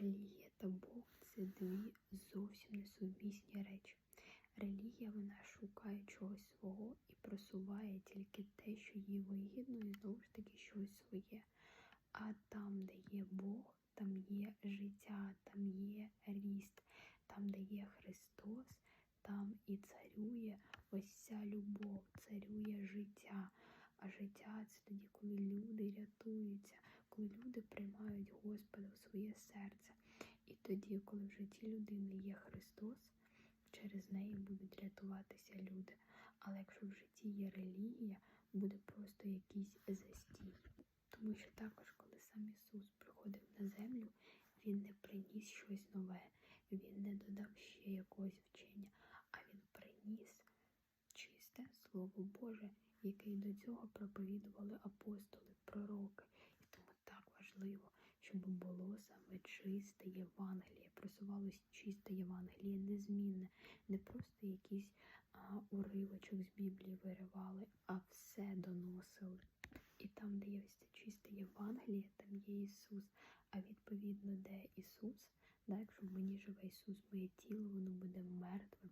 Релігія та Бог це дві зовсім несумісні речі. Релігія вона шукає чогось свого і просуває тільки те, що їй вигідно, і знову ж таки щось своє. А там, де є Бог, там є життя, там є ріст, там, де є Христос, там і царює ось ця любов, царює життя. А життя це тоді, коли люди приймають Господа в своє серце. І тоді, коли в житті людини є Христос, через неї будуть рятуватися люди. Але якщо в житті є релігія, буде просто якийсь застій. Тому що також, коли сам Ісус приходив на землю, Він не приніс щось нове, Він не додав ще якогось вчення, а Він приніс чисте Слово Боже, яке й до цього проповідували апостоли, пророки. І тому так важливо, щоб було саме чисте Євангеліє, просувалось чисте Євангеліє, незмінне, не просто якийсь а, уривочок з Біблії виривали, а все доносили. І там, де є ось це чисте Євангеліє, там є Ісус. А відповідно, де Ісус, да, якщо в мені живе Ісус, моє тіло, воно буде мертвим.